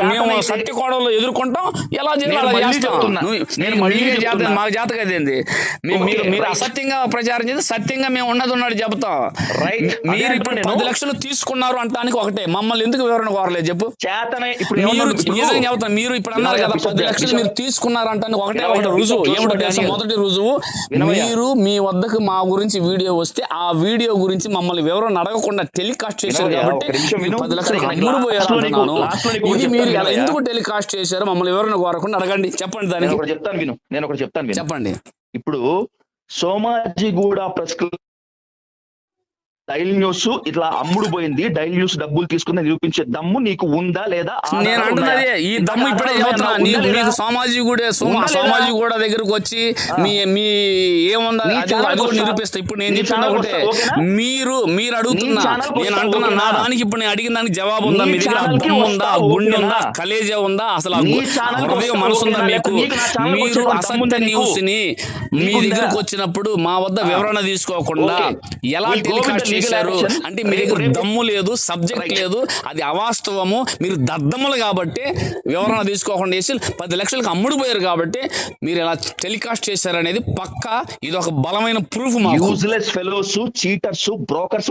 మేము- సత్య కోడలు ఎదుర్కొంటాం. ఎలా చేయాలో చేస్తాం. నేను మళ్ళీ మాకు జాతకం అదేంది మీ- మీరు. అసత్యంగా ప్రచారం చేసి సత్యంగా మేము ఉన్నది ఉన్నట్టు చెప్తాం రైట్. మీరు ఇప్పుడు పది. లక్షలు తీసుకున్నారు అంటానికి ఒకటే. మమ్మల్ని ఎందుకు వివరణ కోరలేదు చెప్పు. చేతనే ఇప్పుడు మీరు ఏమన్నాను ఇప్పుడు? నిజంగా చెబుతాను మీరు ఇప్పుడు అన్నారు కదా పది లక్షలు మీరు తీసుకున్నారు అంటానికి ఒకటే ఒకటి రుజువు. ఏమిటో మొదటి రుజువు. మీరు మీ వద్దకు మా గురించి వీడియో వస్తే ఆ వీడియో గురించి మమ్మల్ని వివరణ అడగకుండా టెలికాస్ట్ చేశారు కాబట్టి. పది లక్షలు సరే, అమ్ముడు పోయారు లాస్ట్లో నీకు- అంటున్నాను లాస్ట్లో నీకు ఒకటి ఇది మీరు ఎందుకు టెలికాస్ట్ చేశారో మమ్మల్ని వివరణ కోరకుండా అడగండి. చెప్పండి దానికి. చెప్తాను విను. నేను ఒకటి చెప్తాను చెప్పండి. ఇప్పుడు Somajiguda press club daily news ఇట్లా అమ్ముడు పోయింది డైల్ న్యూస్ డబ్బులు తీసుకుని నిరూపించే దమ్ము నీకు ఉందా లేదా నేను అంటున్నది? ఈ దమ్ము ఇప్పుడే చెబుతున్నా? నీకు ఉందా లేదా? మీకు సమాజీ కూడా ఉందా లేదా? సమాజీ కూడా దగ్గరకు వచ్చి మీ మీ ఏముందా అది కూడా వస్తా. నిరూపిస్తా ఇప్పుడు నేను నీ చెప్తున్నా ఛానల్కి ఒకటే? మీరు మీరు అడుగుతున్నా నేను అంటున్నా నా? దానికి ఇప్పుడు నేను అడిగిన దానికి జవాబు ఉందా మీ దగ్గర దమ్ము ఉందా గుండె? ఉందా కలేజా ఉందా అసలు హృదయం వస్తా, మనసు ఉందా? మీకు మీరు అసత్య నీకు? న్యూస్ని మీ? దగ్గరకు వచ్చినప్పుడు మా వద్ద వివరణ తీసుకోకుండా. ఎలా టెలికాస్ట్ చేశారు. అంటే మీ రేపు- దగ్గర రేపు- దమ్ము లేదు సబ్జెక్ట్. లేదు అది అవాస్తవము. మీరు దద్దములు కాబట్టి వివరణ తీసుకోకుండా చేసి పది లక్షలకు అమ్ముడు పోయారు కాబట్టి మీరు ఇలా టెలికాస్ట్ చేశారనేది పక్క. ఇది ఒక బలమైన ప్రూఫ్ మాకు. యూజ్లెస్ ఫెలోస్ చీటర్స్ బ్రోకర్స్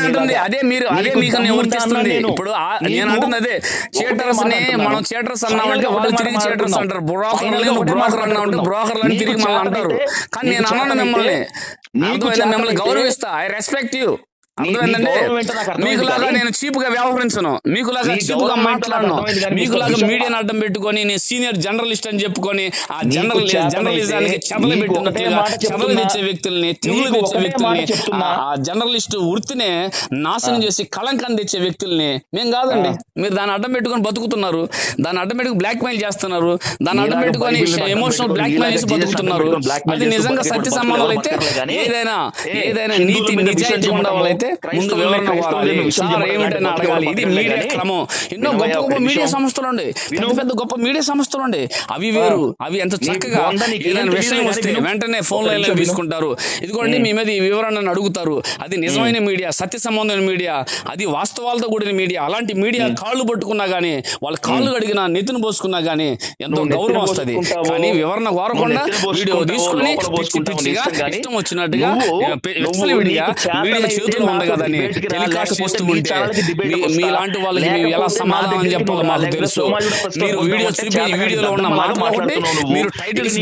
అంటుంది అదే మీరు అదే మీకు నేను వర్తిస్తుంది ఇప్పుడు నేను అంటుంది అదే చీటర్స్ని మనం చీటర్స్ అన్నామంటే వాళ్ళు తిరిగి చీటర్స్ అంటారు. బ్రోకర్లు బ్రోకర్ అన్నామంటే బ్రోకర్లు అని తిరిగి మనం అంటారు. కానీ నేను అన్నాను మిమ్మల్ని మిమ్మల్ని గౌరవిస్తా. ఐ రెస్పెక్ట్ యూ మీకులాగా నేను చీప్గా వ్యవహరించను. మీకులాగా చీప్గా మాట్లాడను. మీకులాగా మీడియాని అడ్డం పెట్టుకొని నేను సీనియర్ జర్నలిస్ట్ అని చెప్పుకొని ఆ జర్నల్ జర్నలిజానికి చెదలు పెట్టినట్లుగా చెదలు. తెచ్చే వ్యక్తుల్ని నీకు తెచ్చే వ్యక్తుల్ని. ఆ- జర్నలిస్ట్ వృత్తినే నాశనం చేసి కళంకం తెచ్చే వ్యక్తుల్ని మేము కాదండి. మీరు దాన్ని అడ్డం పెట్టుకొని బతుకుతున్నారు. దాన్ని అడ్డం పెట్టుకుని బ్లాక్ మెయిల్ చేస్తున్నారు. దాన్ని అడ్డం పెట్టుకొని ఎమోషనల్ బ్లాక్ మెయిల్ చేసి బతుకుతున్నారు. అది నిజంగా సత్య సమానాలు అయితే ఏదైనా ఏదైనా నీతి నిజాయితీ విషయం అడగాలి? ఇది మీడియా క్రమం. ఎన్నో గొప్ప గొప్ప మీడియా. సంస్థలు ఉండే పెద్ద. పెద్ద గొప్ప మీడియా సంస్థలు ఉండే అవి వేరు అవి ఎంత చక్కగా విషయం వస్తే. వెంటనే ఫోన్ లైన్లో. తీసుకుంటారు. ఇదిగోండి మీ మీద ఈ వివరణను అడుగుతారు. అది నిజమైన మీడియా సత్య సంబంధమైన మీడియా అది వాస్తవాలతో కూడిన మీడియా. అలాంటి మీడియా కాళ్ళు పట్టుకున్నా గానీ వాళ్ళ కాళ్ళు కడిగినా నెత్తిన పోసుకున్నా గానీ ఎంతో గౌరవం వస్తది. కానీ వివరణ కోరకుండా వీడియో తీసుకొని పిచ్చి పిచ్చిగా ఇష్టం వచ్చినట్టుగా మీడియా చేతులు ఉంది కదని టెలికాస్ట్ చేస్తూ ఉంటే. మీలాంటి వాళ్ళకి మేము ఎలా సమాధానం చెప్పాలో మాకు తెలుసు మీరు వీడియో చూపి వీడియోలో ఉన్న మాటలు ఒకటి. మీరు టైటిల్స్.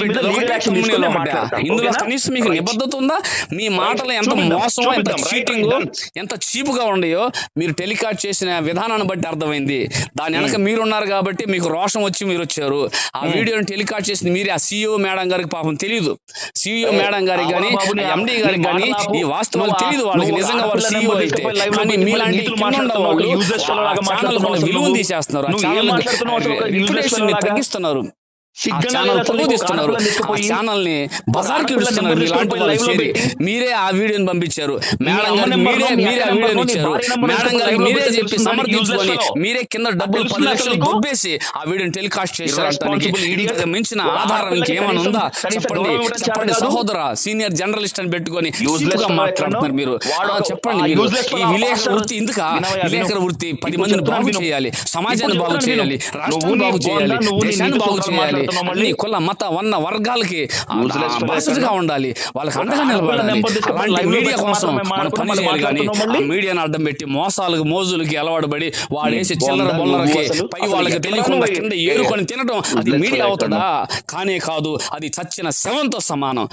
ఇందులో? కనీసం మీకు. నిబద్ధత ఉందా మీ మాటలు ఎంత చూపిద్దాం, మోసం ఎంత చీటింగ్. ఎంత చీప్గా ఉండయో మీరు టెలికాస్ట్ చేసిన విధానాన్ని బట్టి అర్థమైంది దాని వెనక మీరున్నారు కాబట్టి మీకు రోషం వచ్చి మీరు వచ్చారు ఆ వీడియోని టెలికాస్ట్ చేసింది మీరే ఆ సీఈఓ మేడం గారికి పాపం తెలియదు సీఈఓ ఏ, మేడం గారికి కానీ ఎండి గారికి కానీ. ఈ వాస్తవాలు తెలియదు వాళ్ళకి నిజంగా వాళ్ళు కానీ మీలాంటి విలువను. తీసేస్తున్నారు? తగ్గిస్తున్నారు ఆ ఛానల్ని వాళ్ళు చేరి పెట్టి మీరే ఆ వీడియోని పంపించారు మేడం మీరే మీరే ఆ వీడియోని ఇచ్చారు మేడం గారికి మీరే చెప్పి సమర్థించుకొని. మీరే కింద డబ్బులు పది లక్షలు? దొబ్బేసి ఆ వీడియోని టెలికాస్ట్ చేశారు అంటానికి మించిన ఆధారం ఇంకేమైనా ఉందా చెప్పండి చెప్పండి. సహోదర సీనియర్ జర్నలిస్ట్ అని పెట్టుకొని మాట్లాడుతున్నారు? మీరు చెప్పండి మీరు ఈ విలేకర వృత్తి విను. విలేకర వృత్తి పది మందిని బాగు. చేయాలి సమాజాన్ని బాగు చేయాలి. రాష్ట్రాన్ని బాగు చేయాలి దేశాన్ని బాగు చేయాలి? అన్ని కుల మత వన్న వర్గాలకి బాసటగా? ఉండాలి. వాళ్ళకి అండగా నిలబడాలి. అలాంటి మీడియా కోసం మనం పని చేయాలి కానీ? మీడియాను అడ్డం పెట్టి మోసాలకు మోజులకి అలవాటు పడి వాడేసి నీ చిల్లర బొల్లరకి పై వాళ్ళకి తెలియకుండా కింద ఏరుకొని తినడం అది మీడియా అవుతుందా? కానే కాదు అది చచ్చిన శవంతో సమానం.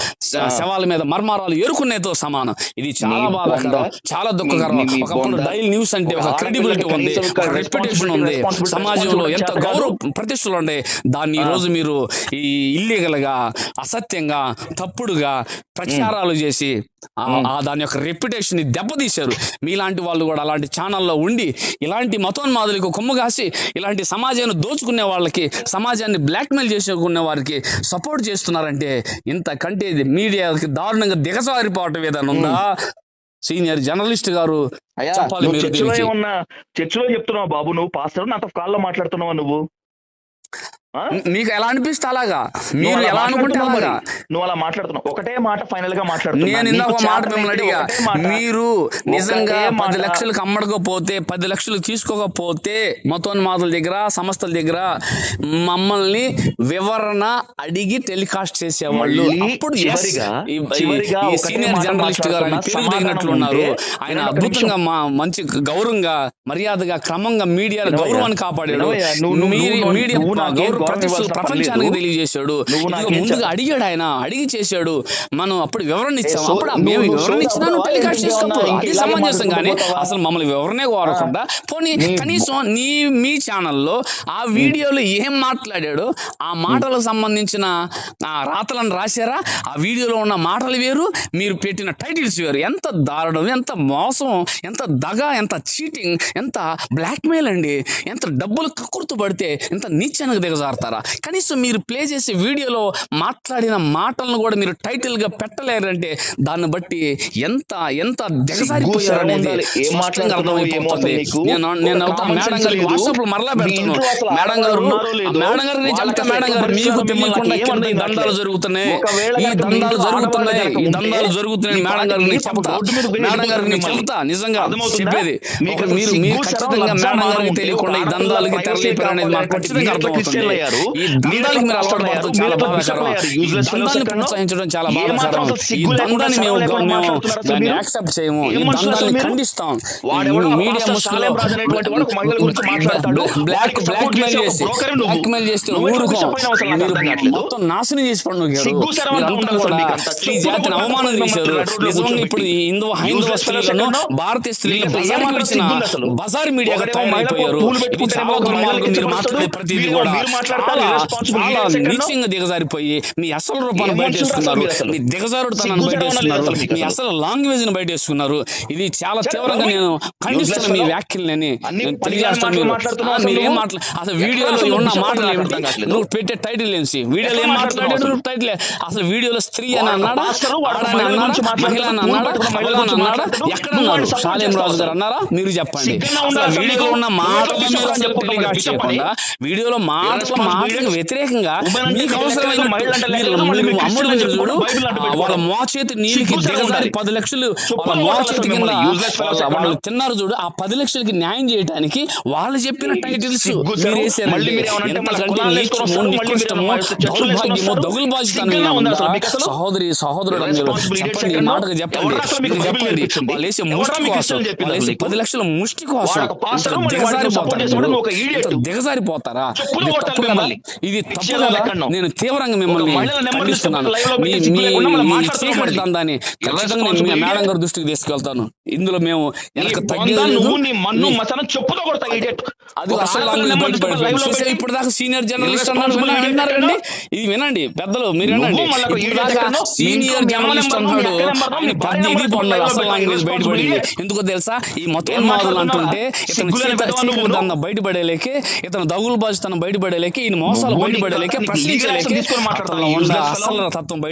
శవాల మీద మర్మారాలు ఏరుకునేతో సమానం. ఇది చాలా బాధాకరం చాలా దుఃఖకరం. ఒకప్పుడు డైల్ న్యూస్ అంటే ఒక క్రెడిబిలిటీ ఉంది రెప్యుటేషన్ ఉంది. సమాజంలో ఎంత గౌరవ. ప్రతిష్టలు ఉండే దాన్ని ఈ రోజు మీరు ఈ ఇల్లీగల్గా అసత్యంగా తప్పుడుగా ప్రచారాలు చేసి దాని యొక్క రెప్యుటేషన్ని దెబ్బతీశారు. మీలాంటి వాళ్ళు కూడా అలాంటి ఛానల్లో ఉండి ఇలాంటి మతోన్మాదులకు కొమ్ము కాసి ఇలాంటి సమాజాన్ని దోచుకునే వాళ్ళకి సమాజాన్ని బ్లాక్మెయిల్ చేసుకునే వారికి సపోర్ట్ చేస్తున్నారంటే ఇంతకంటే ఇది మీడియాకి దారుణంగా దిగజారిపోవటం ఏదైనా ఉందా? సీనియర్ జర్నలిస్ట్ గారు మీరు చర్చిలో చెప్తున్నావు బాబు నువ్వు? పాస్టర్ నాతో కాల్లో మాట్లాడుతున్నావా నువ్వు? మీకు ఎలా అనిపిస్తే అలాగా? మీరు ఎలా అనుకుంటే అలాగా. నువ్వు అలా మాట్లాడుతున్నావు. ఒకటే మాట ఫైనల్గా నేను ఇందాక మాట మిమ్మల్ని అడిగా. మీరు నిజంగా. పది లక్షలకు అమ్మడకపోతే పది లక్షలు తీసుకోకపోతే మతోన్మాదుల దగ్గర సంస్థల దగ్గర మమ్మల్ని వివరణ అడిగి టెలికాస్ట్ చేసేవాళ్ళు. అప్పుడు ఒకటే సీనియర్ జర్నలిస్ట్ గారు ఆయన పేరు ఉన్నారు ఆయన అద్భుతంగా మా మంచి గౌరవంగా మర్యాదగా క్రమంగా మీడియా. గౌరవాన్ని కాపాడాడు. మీడియా ప్రపంచానికి. తెలియజేశాడు. ముందుగా అడిగాడు ఆయన. అడిగి చేశాడు. మనం అప్పుడు వివరణ ఇచ్చాం. సో అప్పుడు మేము వివరణ సోదా ఇచ్చినా నువ్వు అవుతావా? టెలికాస్ట్ ఇంక అది సమంజసం కానీ అసలు మమ్మల్ని వివరణే కోరకుండా పోనీ కనీసం నీ మీ ఛానల్లో ఆ వీడియోలో ఏం మాట్లాడాడో ఆ మాటలకు సంబంధించిన ఆ రాతలను రాశారా? ఆ వీడియోలో ఉన్న మాటలు వేరు మీరు పెట్టిన టైటిల్స్ వేరు. ఎంత దారుణం ఎంత మోసం ఎంత దగ ఎంత చీటింగ్ ఎంత బ్లాక్మెయిల్ అండి. ఎంత డబ్బులు కక్కుర్తు పడితే ఎంత నీచనకు దిగజారుతారా? కనీసం మీరు ప్లే చేసే వీడియోలో మాట్లాడిన మాటలను కూడా మీరు టైటిల్గా పెట్టలేరంటే దాన్ని బట్టి ఎంత ఎంత స్పష్టంగా అర్థమైపోతుంది? నేను మేడం sense గారికి లేదు. వాట్సాప్లో మరలా మేడం గారు మేడం గారు నేను వాళ్ళకి చెప్తా అసలు మేడం గారు ఎక్కడ మీకు పరిస్థితుల్లో తెలియకుండా మిమ్మల్ని కింద ఈ ఏం దందాలు అర్థం జరుగుతున్నాయి? ఈ ఇంట్లో జరుగుతున్నాయి. ఈ ఉంటే, జరుగుతున్నాయి. మేడం గారు పార్టీ నేను చెప్తా. రోడ్డు మీద పోయి మేడం గారు నేను మిమ్మల్ని. చెప్తా. నిజంగా? చెప్పేది. మీరు మీరు ఖచ్చితంగా మేడం గారికి తెలియకుండా ఈ దందాలకి తెరలేపారు అనేది మాకు ఖచ్చితంగా అర్థమవుతుంది. ఈ మీరు అలవాటు? చాలా మీరు ఈ దందాన్ని? ప్రోత్సహించడం చాలా బాధాకరం ఈ దందాన్ని మేము మేము దాన్ని? యాక్సెప్ట్ చేయము ఈ దందాన్ని? ఖండిస్తాం ఈ మీడియా పాస్టర్ ముసుగులో సాలెం రాజు అనేటువంటి వాడు ఒక మహిళల గురించి మాట్లాడతాడు. బ్లాక్ బ్లాక్ మెయిల్ చేసే. బ్లాక్ మెయిల్ చేస్తే ఊరుకో మీరు. మొత్తం నాశనం చేసి పండుగారు కూడా. స్త్రీ చెప్పులు జాతిని అవమానం చేశారు నిజంగా. ఇప్పుడు ఈ హిందూ హైందవ స్త్రీలను? భారతీయ స్త్రీలను వీళ్ళకి బజారు మీడియాగా ఒకడేమో తయారైపోయారు ఇది చాలా దుర్మార్గం మీరు. మాట్లాడే ప్రతిదీ కూడా చాలా? నీచంగా దిగజారిపోయి మీ అసలు రూపాన్ని వేస్తున్నారు అసలు? మీ దిగజారుడుతనాన్ని మీ లాంగ్వేజ్ని బయట వేస్తున్నారు ఇది చాలా తీవ్రంగా. నేను ఖండిస్తున్న మీ వ్యాఖ్యలని. తెలియజేస్తాను మీరు. అసలు మీరేం నువ్వు? మాట్లా అసలు ఎక్కడ వీడియోలో ఉన్న మాటలు ఏమిటి. నువ్వు పెట్టే టైటిల్ ఏంటి వీడియోలో ఏం మాట్లాడాడు టైటిల్ అసలు? వీడియోలో స్త్రీ అని అన్నాడా? ఆడని మహిళ అని అన్నాడా? మహిళ అని అన్నాడా? ఎక్కడ అన్నారు? షాలేం రాజు గారు అన్నారా? మీరు చెప్పండి. అసలు అసలు వీడియోలో. ఉన్న మాటలు ఎట్లా మీరు. చెప్పాలి అసలు చెప్పు టెలికాస్ట్ మరి, చెప్పండి. చేయకుండా వీడియోలో మాటలు Irresponsible మాటలకు. వ్యతిరేకంగా మీకు అవసరమైన అమ్ముడు చూడు వాళ్ళ. మోచేతి నీళ్ళకి ఉండాలి. పది లక్షలు వాళ్ళ మోచేతి అసలు కింద వాళ్ళ- తిన్నారు చూడు ఆ పది లక్షలకి న్యాయం చేయడానికి వాళ్ళు చెప్పిన టైటిల్స్ దౌర్భాగ్యము. దగులు బాధ్యత? సహోదరి సహోదరుడు చెప్పండి? మాటకు చెప్పండి చెప్పండి? వాళ్ళు వేసే ముష్టి కోసం వాళ్ళు? పది లక్షల ముష్టి కోసం దిగజారిపోతారా ఇది తప్పు కదా. నేను తీవ్రంగా మిమ్మల్ని మహిళల నెంబర్ ఖండిస్తున్నాను తీసుకొని live లో మీ పెట్టి సిగ్గు మీ లేకుండా మళ్ళీ మీ మాట్లాడుతున్నావు చీకటి మళ్ళీ. దందాన్ని ఖచ్చితంగా నేను మీ మేడం గారి దృష్టికి తీసుకెళ్తాను ఇందులో మేము అసలు ఇప్పుడు దాకా సీనియర్ జర్నలిస్ట్ అన్నారు విన్నారండి? ఇది వినండి పెద్దలు మీరు వినండి? సీనియర్ జర్నలిస్ట్ అన్నాడు ఇది అసలు లాంగ్వేజ్ బయటపడింది. ఎందుకో తెలుసా ఈ మొత్తం మాట్లాడుతున్నావా? అంటుంటే ఇతను బయటపడేలేకే ఇతను దగులు బాజుతనం బయటపడేలేకే ఈయన మోసాలు బయటపడేలేకే ప్రశ్నించలేకే తీసుకొని మాట్లాడతావు, అతనిలో ఉన్న useless